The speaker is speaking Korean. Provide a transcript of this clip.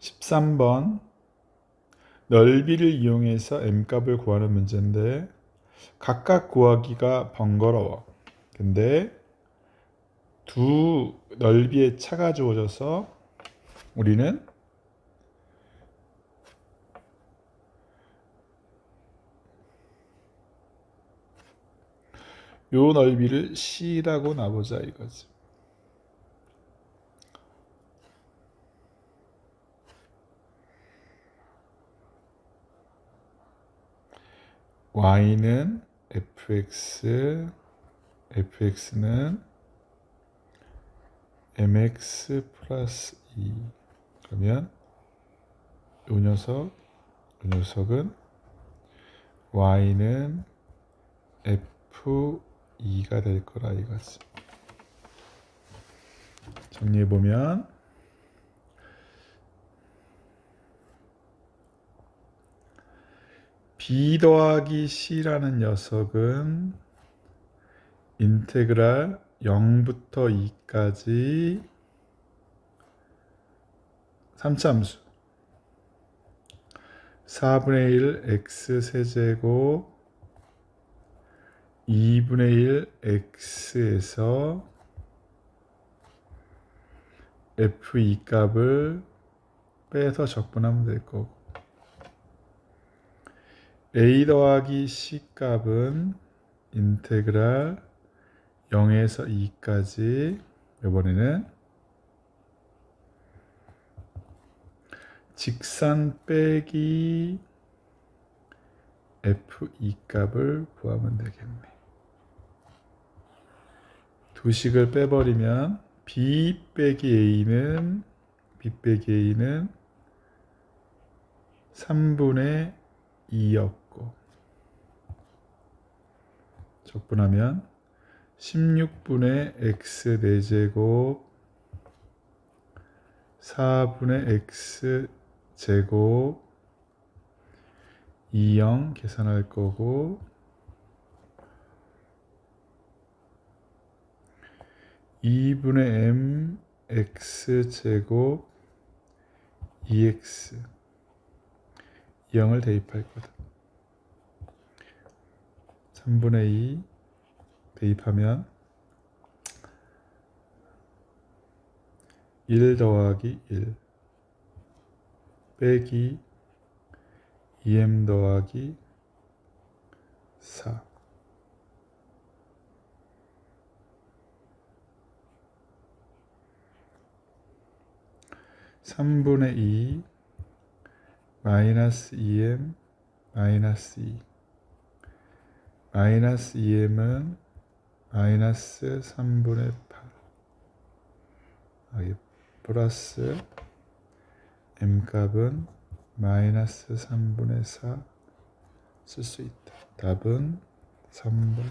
13번 넓이를 이용해서 m값을 구하는 문제인데 각각 구하기가 번거로워. 근데 두 넓이의 차가 주어져서 우리는 요 넓이를 C라고 놔보자 이거지. Y는 fx, fx는 mx 플러스 2 그러면 요 녀석, 요 녀석은 y는 f2가 될 거라 이거지. 정리해 보면 b 더하기 c라는 녀석은 인테그랄 0부터 2까지 3참수. 4분의 1 x 세제곱 2분의 1 x에서 f2 값을 빼서 적분하면 될 거고 a 더하기 c 값은 인테그랄 0에서 2까지 이번에는 직선 빼기 f2 값을 구하면 되겠네. 두 식을 빼버리면 b 빼기 a는 b 빼기 a는 3분의 2였고 적분하면 16분의 x 4제곱 4분의 x 제곱 20 계산할 거고 2분의 m x 제곱 2x 0을 대입할 거다. 3분의 2 대입하면 1 더하기 1 빼기 2m 더하기 4 3분의 2 마이너스 2m 마이너스 2 마이너스 2m은 마이너스 3분의 8 여기 플러스 m 값은 마이너스 3분의 4 쓸 수 있다. 답은 3번